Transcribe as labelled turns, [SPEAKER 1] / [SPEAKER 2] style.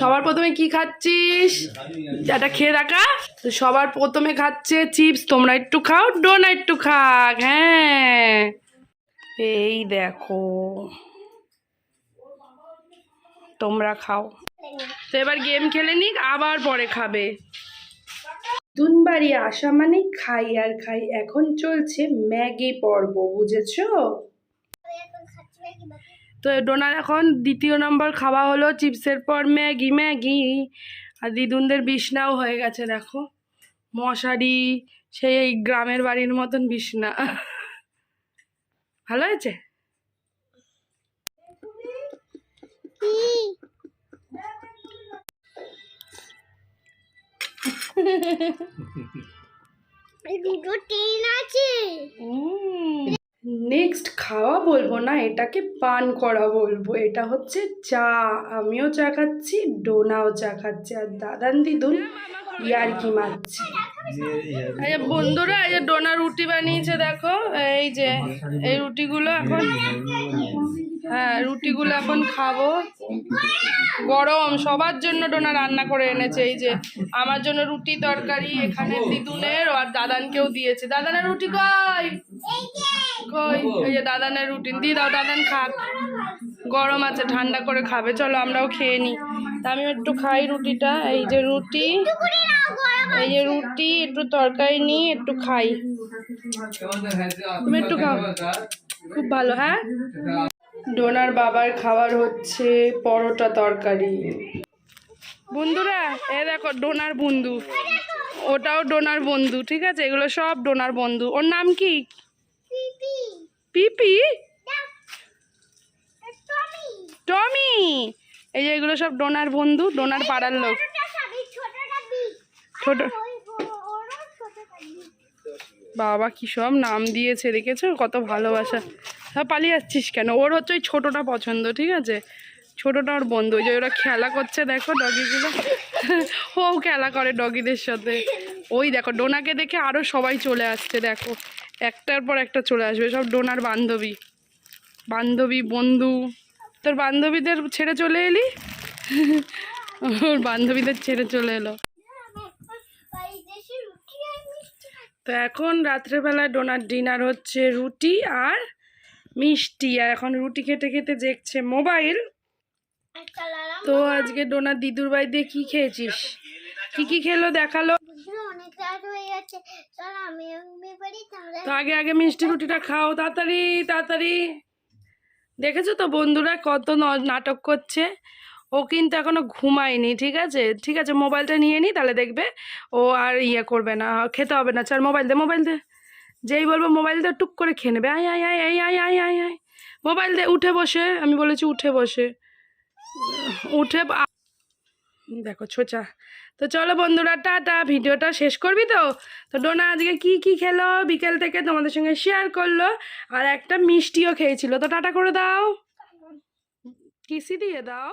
[SPEAKER 1] সবার প্রথমে কি খাচ্ছিস? এটা খেয়ে দেখা তো সবার প্রথমে খাচ্ছে চিপস। তোমরা একটু খাও ডোনা একটু খাক হ্যাঁ। এই দেখো। তোমরা খাও। তো এবার গেম খেলে নিক, আবার পরে খাবে। নতুন বাড়ি আসা মানে খাই আর খাই। এখন চলছে ম্যাগি পর্ব, বুঝেছ
[SPEAKER 2] আমি এখন খাচ্ছি নাকি বাকি
[SPEAKER 1] তো ডোনার এখন দ্বিতীয় নম্বর খাওয়া হলো চিপসের পর ম্যাগি ম্যাগি। আর দিদুনদের বিছনাও হয়ে গেছে দেখো। মশারি সেই এই গ্রামের বাড়ির মতন বিছনা ভালো হয়েছে?
[SPEAKER 2] এই দুটো ট্রেন আছে।
[SPEAKER 1] নেক্সট খাওয়া বলব না, এটাকে পান করা বলব। এটা হচ্ছে চা। আমিও চা খাচ্ছি, ডোনাও চা খাচ্ছে। আর দাদান দিদুন ইয়ারকি মারছে। যে বন্ধুরা, এই যে ডোনা রুটি বানিয়েছে, দেখো, এই যে, এই রুটিগুলো এখন হ্যাঁ রুটিগুলো এখন খাব। গরম, সবার জন্য ডোনা রান্না করে এনেছে। এই যে, আমার জন্য রুটি তরকারি, এখানে দিদুনের, আর দাদানকেও দিয়েছে। দাদানের রুটি কই? কই এই যে দাদানের রুটি দিয়ে দাও, দাদান খাক। গরম আছে, ঠান্ডা করে খাবে। চলো আমরাও খেয়ে নিই। তা আমি একটু খাই রুটিটা। এই যে রুটি, এই যে রুটি, একটু তরকারি নিই একটু খাই। তুমি একটু খাও। খুব ভালো হ্যাঁ? ডোনার বাবার খাবার হচ্ছে পরোটা তরকারি। বন্ধুরা, এ দেখো, ডোনার বন্ধু। ওটাও ডোনার বন্ধু, ঠিক আছে? এগুলো সব ডোনার বন্ধু। ওর নাম কি?
[SPEAKER 2] পিপি? টমি।
[SPEAKER 1] এই যে এগুলো সব ডোনার বন্ধু ডোনার পাড়ার লোক। ছোট বাবা কি সব নাম দিয়েছে দেখেছ? কত ভালোবাসা। সব পালিয়ে যাচ্ছিস কেন? ওর হচ্ছে ওই ছোটোটা পছন্দ ঠিক আছে? ছোটোটা ওর বন্ধু ওই যে ওরা খেলা করছে দেখো ডগিগুলো। ও খেলা করে ডগিদের সাথে। ওই দেখো ডোনাকে দেখে আরও সবাই চলে আসছে দেখো। একটার পর একটা চলে আসবে, সব ডোনার বান্ধবী। বান্ধবী, বন্ধু। তোর বান্ধবীদের ছেড়ে চলে এলি? ওর বান্ধবীদের ছেড়ে চলে এলো। তো এখন রাত্রেবেলায় ডোনার ডিনার হচ্ছে রুটি আর মিষ্টি। আর এখন রুটি খেতে খেতে দেখছে মোবাইল। তো আজকে ডোনার দিদুর বাড়িতে কি খেয়েছিস? কি কি খেলো দেখাল?
[SPEAKER 2] হয়ে গেছে। চল, আমি তাহলে।
[SPEAKER 1] তো আগে আগে মিষ্টি রুটিটা খাও, তাড়াতাড়ি তাড়াতাড়ি। দেখেছ তো বন্ধুরা কত নাটক করছে? ও কিন্তু এখনও ঘুমায়নি, ঠিক আছে? ঠিক আছে, মোবাইলটা নিয়ে নি, তাহলে দেখবে ও আর ইয়ে করবে না, খেতে হবে না। চার মোবাইল দে মোবাইল দে। যেই বলব মোবাইল দে, টুক করে খেয়ে নেবে। আয় আয় আয় আয় আয় আয় আয় আয়। মোবাইল দে, উঠে বসে, আমি বলেছি উঠে বসে। উঠে দেখো ছোচা। তো চলো বন্ধুরা টাটা ভিডিওটা শেষ করবি তো? তো ডোনা আজকে কি কি খেলো? বিকেল থেকে তোমাদের সঙ্গে শেয়ার করল আর একটা মিষ্টিও খেয়েছিল। তো টাটা করে দাও। কিসি দিয়ে দাও?